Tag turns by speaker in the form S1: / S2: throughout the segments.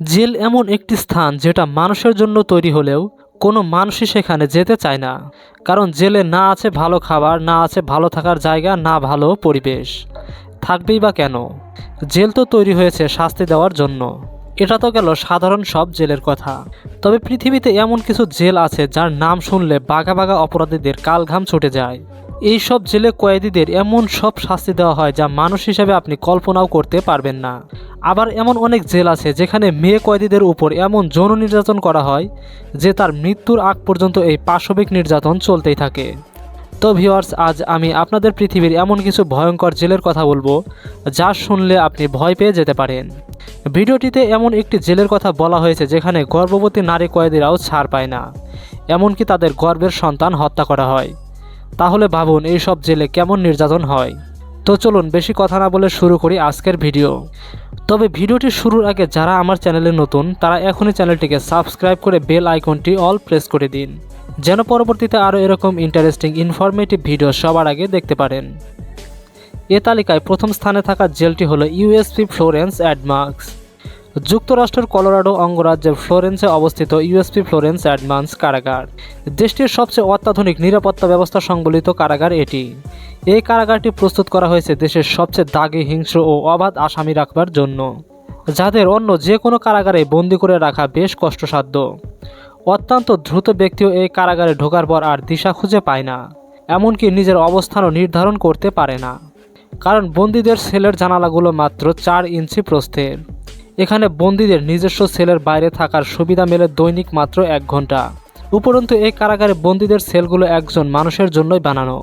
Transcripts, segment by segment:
S1: Jail এমন একটি স্থান যেটা মানুষের জন্য তৈরি হলেও কোনো মানুষই সেখানে যেতে চায় না, কারণ জেলে না আছে ভালো খাবার, না আছে ভালো থাকার জায়গা, না ভালো পরিবেশ। থাকবেই বা কেন? জেল তো তৈরি হয়েছে শাস্তি দেওয়ার জন্য। এটা তো গেল সাধারণ সব জেলের কথা। তবে পৃথিবীতে এমন কিছু জেল আছে যার নাম শুনলে বাঘা বাঘা অপরাধীদের কাল ঘাম ছুটে যায়। এই সব জেলে কয়েদিদের এমন সব শাস্তি দেওয়া হয় যা মানুষ হিসেবে আপনি কল্পনাও করতে পারবেন না। আবার এমন অনেক জেল আছে যেখানে মেয়ে কয়েদিদের উপর এমন যৌন নির্যাতন করা হয় যে তার মৃত্যুর আগ পর্যন্ত এই পাশবিক নির্যাতন চলতেই থাকে। তো ভিওয়ার্স আজ আমি আপনাদের পৃথিবীর এমন কিছু ভয়ঙ্কর জেলের কথা বলব যা শুনলে আপনি ভয় পেয়ে যেতে পারেন। ভিডিওটিতে এমন একটি জেলের কথা বলা হয়েছে যেখানে গর্ভবতী নারী কয়েদিরাও ছাড় পায় না। এমনকি তাদের গর্ভের সন্তান হত্যা করা হয়। তাহলে ভাবুন, এই সব জেলে কেমন নির্যাতন হয়? তো চলুন, বেশি কথা না বলে শুরু করি আজকের ভিডিও। তবে ভিডিওটি শুরুর আগে যারা আমার চ্যানেলে নতুন, তারা এখনই চ্যানেলটিকে সাবস্ক্রাইব করে বেল আইকনটি অল প্রেস করে দিন, যেন পরবর্তীতে আরও এরকম ইন্টারেস্টিং ইনফরমেটিভ ভিডিও সবার আগে দেখতে পারেন। এ তালিকায় প্রথম স্থানে থাকা জেলটি হলো ইউএসপি ফ্লোরেন্স অ্যাডমার্কস যুক্তরাষ্ট্রের কলোরাডো অঙ্গরাজ্যের ফ্লোরেন্সে অবস্থিত ইউএসপি ফ্লোরেন্স অ্যাডভান্স কারাগার। দেশটির সবচেয়ে অত্যাধুনিক নিরাপত্তা ব্যবস্থা সংবলিত কারাগার এটি। এই কারাগারটি প্রস্তুত করা হয়েছে দেশের সবচেয়ে দাগি, হিংস্র ও অবাধ আসামি রাখবার জন্য। যাদের অন্য যে কোনো কারাগারে বন্দি করে রাখা বেশ কষ্টসাধ্য। অত্যন্ত দ্রুত ব্যক্তিও এই কারাগারে ঢোকার পর আর দিশা খুঁজে পায় না। এমনকি নিজের অবস্থানও নির্ধারণ করতে পারে না। কারণ বন্দীদের সেলের জানালাগুলো মাত্র চার ইঞ্চি প্রস্থের। এখানে বন্দীদের নিজস্ব সেলের বাইরে থাকার সুবিধা মেলে দৈনিক মাত্র এক ঘণ্টা উপরন্তু এই কারাগারে বন্দীদের সেলগুলো একজন মানুষের জন্যই বানানো।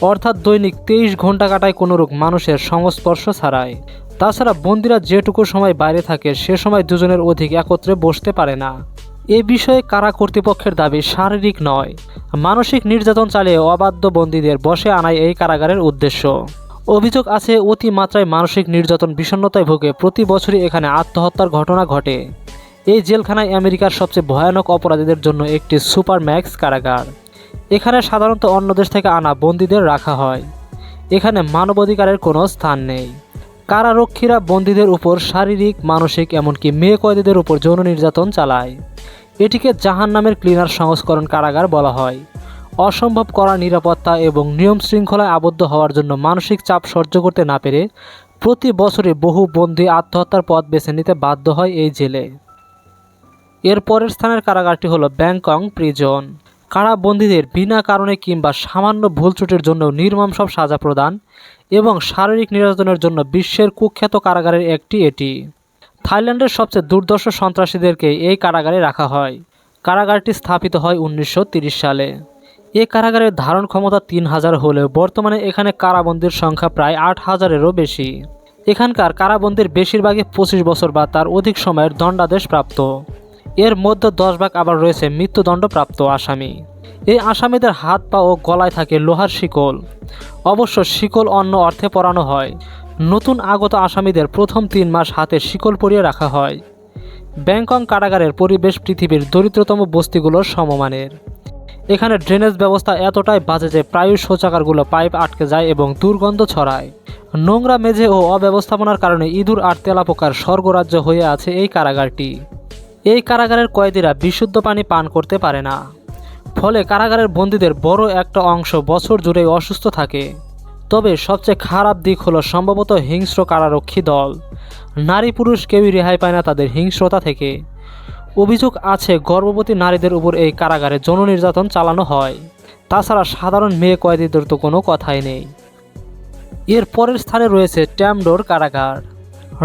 S1: অর্থাৎ দৈনিক তেইশ ঘণ্টা কাটায় কোনোরূপ মানুষের সংস্পর্শ ছাড়াই। তাছাড়া বন্দীরা যেটুকু সময় বাইরে থাকে, সে সময় দুজনের অধিক একত্রে বসতে পারে না। এ বিষয়ে কারা কর্তৃপক্ষের দাবি শারীরিক নয়। মানসিক নির্যাতন চালিয়ে অবাধ্য বন্দীদের বসে আনাই এই কারাগারের উদ্দেশ্য। অভিযোগ আছে অতি মাত্রায় মানসিক নির্যাতন বিষণ্ণতায় ভোগে প্রতি বছরই এখানে আত্মহত্যার ঘটনা ঘটে। এই জেলখানায় আমেরিকার সবচেয়ে ভয়ানক অপরাধীদের জন্য একটি সুপার ম্যাক্স কারাগার। এখানে সাধারণত অন্য দেশ থেকে আনা বন্দীদের রাখা হয়। এখানে মানবাধিকারের কোনো স্থান নেই। কারারক্ষীরা বন্দীদের উপর শারীরিক, মানসিক, এমনকি মেয়ে কয়েদিদের উপর যৌন নির্যাতন চালায়। এটিকে জাহান নামের ক্লিনার সংস্করণ কারাগার বলা হয়। অসম্ভব করা নিরাপত্তা এবং নিয়ম শৃঙ্খলায় আবদ্ধ হওয়ার জন্য মানসিক চাপ সহ্য করতে না পেরে প্রতি বছরে বহু বন্দী আত্মহত্যার পথ বেছে নিতে বাধ্য হয় এই জেলে। এর পরের স্থানের কারাগারটি হলো ব্যাংকং প্রিজন। কারাবন্দীদের বিনা কারণে কিংবা সামান্য ভুল ত্রুটির জন্য নির্মম সব সাজা প্রদান এবং শারীরিক নির্যাতনের জন্য বিশ্বের কুখ্যাত কারাগারের একটি এটি। থাইল্যান্ডের সবচেয়ে দুর্দর্শ সন্ত্রাসীদেরকে এই কারাগারে রাখা হয়। কারাগারটি স্থাপিত হয় উনিশশো সালে। এ কারাগারের ধারণ ক্ষমতা তিন হাজার হলেও বর্তমানে এখানে কারাবন্দির সংখ্যা প্রায় আট হাজারেরও বেশি। এখানকার কারাবন্দির বেশিরভাগই পঁচিশ বছর বা তার অধিক সময়ের দণ্ডাদেশ প্রাপ্ত এর মধ্যে দশ ভাগ আবার রয়েছে মৃত্যুদণ্ডপ্রাপ্ত আসামি। এই আসামিদের হাত, পা ও গলায় থাকে লোহার শিকল। অবশ্য শিকল অন্য অর্থে পরানো হয়। নতুন আগত আসামিদের প্রথম তিন মাস হাতে শিকল পরিয়ে রাখা হয়। ব্যাংকং কারাগারের পরিবেশ পৃথিবীর দরিদ্রতম বস্তিগুলোর সমমানের। এখানে ড্রেনেজ ব্যবস্থা এতটাই বাজে যে প্রায়ই শৌচাগারগুলো পাইপ আটকে যায় এবং দুর্গন্ধ ছড়ায়। নোংরা মেঝে ও অব্যবস্থাপনার কারণে ইঁদুর আর তেলাপোকার স্বর্গরাজ্য হয়ে আছে এই কারাগারটি। এই কারাগারের কয়েদিরা বিশুদ্ধ পানি পান করতে পারে না। ফলে কারাগারের বন্দীদের বড় একটা অংশ বছর জুড়ে অসুস্থ থাকে। তবে সবচেয়ে খারাপ দিক হলো সম্ভবত হিংস্র কারারক্ষী দল। নারী পুরুষ কেউই রেহাই পায় না তাদের হিংস্রতা থেকে। অভিযোগ আছে, গর্ভবতী নারীদের উপর এই কারাগারে যৌন নির্যাতন চালানো হয়। তাছাড়া সাধারণ মেয়ে কয়েদিদের তো কোনো কথাই নেই। এর পরের স্থানে রয়েছে ট্যামডোর কারাগার।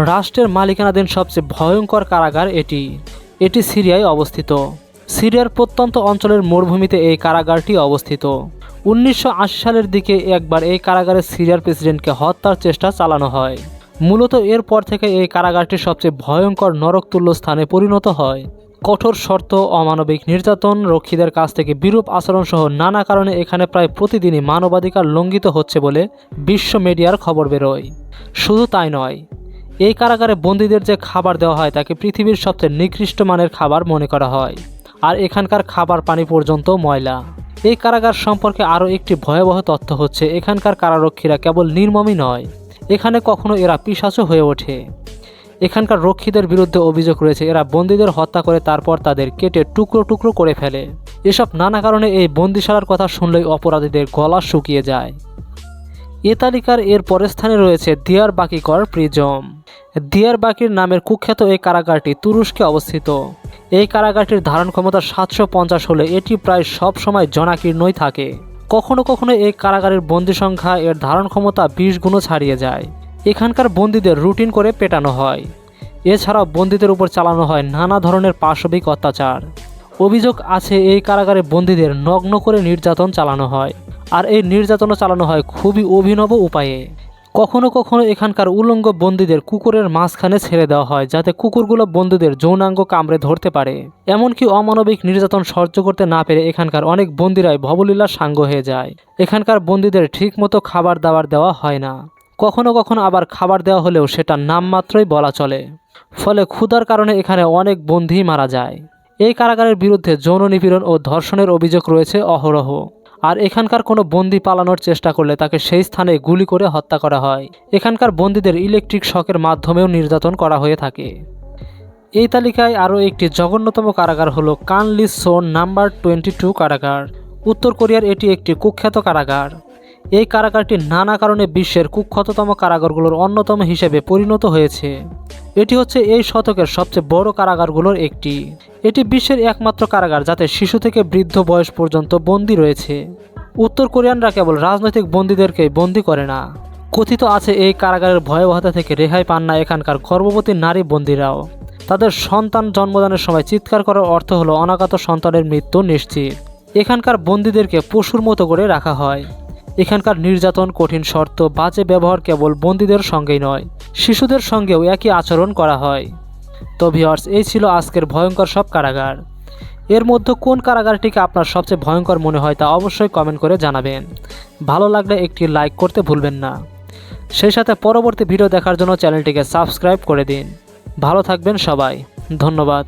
S1: রাষ্ট্রের মালিকানাধীন সবচেয়ে ভয়ঙ্কর কারাগার এটি। এটি সিরিয়ায় অবস্থিত। সিরিয়ার প্রত্যন্ত অঞ্চলের মরুভূমিতে এই কারাগারটি অবস্থিত। উনিশশো আশি সালের দিকে একবার এই কারাগারে সিরিয়ার প্রেসিডেন্টকে হত্যার চেষ্টা চালানো হয়। মূলত এরপর থেকে এই কারাগারটি সবচেয়ে ভয়ঙ্কর নরকতুল্য স্থানে পরিণত হয়। কঠোর শর্ত অমানবিক নির্যাতন রক্ষীদের কাছ থেকে বিরূপ আচরণ সহ নানা কারণে এখানে প্রায় প্রতিদিনই মানবাধিকার লঙ্ঘিত হচ্ছে বলে বিশ্ব মিডিয়ার খবর বেরোয়। শুধু তাই নয়, এই কারাগারে বন্দীদের যে খাবার দেওয়া হয় তাকে পৃথিবীর সবচেয়ে নিকৃষ্ট মানের খাবার মনে করা হয়। আর এখানকার খাবার পানি পর্যন্ত ময়লা। এই কারাগার সম্পর্কে আরও একটি ভয়াবহ তথ্য হচ্ছে, এখানকার কারারক্ষীরা কেবল নির্মমই নয়, এখানে কখনো এরা পিসাচও হয়ে ওঠে। এখানকার রক্ষীদের বিরুদ্ধে অভিযোগ রয়েছে, এরা বন্দীদের হত্যা করে তারপর তাদের কেটে টুকরো টুকরো করে ফেলে। এসব নানা কারণে এই বন্দিশালার কথা শুনলেই অপরাধীদের গলা শুকিয়ে যায়। এ তালিকার এর পরের স্থানে রয়েছে দিয়ার বাকিকর প্রিজম। দিয়ার বাকির নামের কুখ্যাত এই কারাগারটি তুরস্কে অবস্থিত। এই কারাগারটির ধারণ ক্ষমতা সাতশো পঞ্চাশ হলে এটি প্রায় সব সময় জনাকীর্ণই থাকে। কখনো কখনো এই কারাগারের বন্দি সংখ্যা এর ধারণ ক্ষমতা বিশ গুণও ছাড়িয়ে যায়। এখানকার বন্দীদের রুটিন করে পেটানো হয়। এছাড়াও বন্দীদের উপর চালানো হয় নানা ধরনের পাশবিক অত্যাচার। অভিযোগ আছে, এই কারাগারে বন্দীদের নগ্ন করে নির্যাতন চালানো হয়। আর এই নির্যাতনও চালানো হয় খুবই অভিনব উপায়ে। কখনো কখনো এখানকার উলঙ্গ বন্দীদের কুকুরের মাঝখানে ছেড়ে দেওয়া হয়, যাতে কুকুরগুলো বন্দীদের যৌনাঙ্গ কামড়ে ধরতে পারে। এমনকি অমানবিক নির্যাতন সহ্য করতে না পেরে এখানকার অনেক বন্দিরাই ভবলীলার সাঙ্গ হয়ে যায়। এখানকার বন্দীদের ঠিকমতো খাবার দাবার দেওয়া হয় না। কখনো কখনো আবার খাবার দেওয়া হলেও সেটা নামমাত্রই বলা চলে। ফলে ক্ষুধার কারণে এখানে অনেক বন্দী মারা যায়। এই কারাগারের বিরুদ্ধে যৌন নিপীড়ন ও ধর্ষণের অভিযোগ রয়েছে অহরহ। আর এখানকার কোনো বন্দি পালানোর চেষ্টা করলে তাকে সেই স্থানে গুলি করে হত্যা করা হয়। এখানকার বন্দীদের ইলেকট্রিক শকের মাধ্যমেও নির্যাতন করা হয়ে থাকে। এই তালিকায় আরও একটি জঘন্যতম কারাগার হলো কানলি সোন নাম্বার টোয়েন্টি টু কারাগার। উত্তর কোরিয়ার এটি একটি কুখ্যাত কারাগার। এই কারাগারটি নানা কারণে বিশ্বের কুখ্যাততম কারাগারগুলোর অন্যতম হিসেবে পরিণত হয়েছে। এটি হচ্ছে এই শতকের সবচেয়ে বড় কারাগারগুলোর একটি। এটি বিশ্বের একমাত্র কারাগার যাতে শিশু থেকে বৃদ্ধ বয়স পর্যন্ত বন্দী রয়েছে। উত্তর কোরিয়ানরা কেবল রাজনৈতিক বন্দীদেরকেই বন্দী করে না। কথিত আছে এই কারাগারের ভয়াবহতা থেকে রেহাই পান না এখানকার গর্ভবতী নারী বন্দীরাও। তাদের সন্তান জন্মদানের সময় চিৎকার করার অর্থ হলো অনাগত সন্তানের মৃত্যু নিশ্চিত। এখানকার বন্দীদেরকে পশুর মতো করে রাখা হয়। এখানকার নির্যাতন কঠিন শর্ত বাজে ব্যবহার কেবল বন্দীদের সঙ্গেই নয়, শিশুদের সঙ্গেও একই আচরণ করা হয়। তো ভিওর্স এই ছিল আজকের ভয়ঙ্কর সব কারাগার। এর মধ্যে কোন কারাগারটিকে আপনার সবচেয়ে ভয়ঙ্কর মনে হয় তা অবশ্যই কমেন্ট করে জানাবেন। ভালো লাগলে একটি লাইক করতে ভুলবেন না। সেই সাথে পরবর্তী ভিডিও দেখার জন্য চ্যানেলটিকে সাবস্ক্রাইব করে দিন। ভালো থাকবেন সবাই। ধন্যবাদ।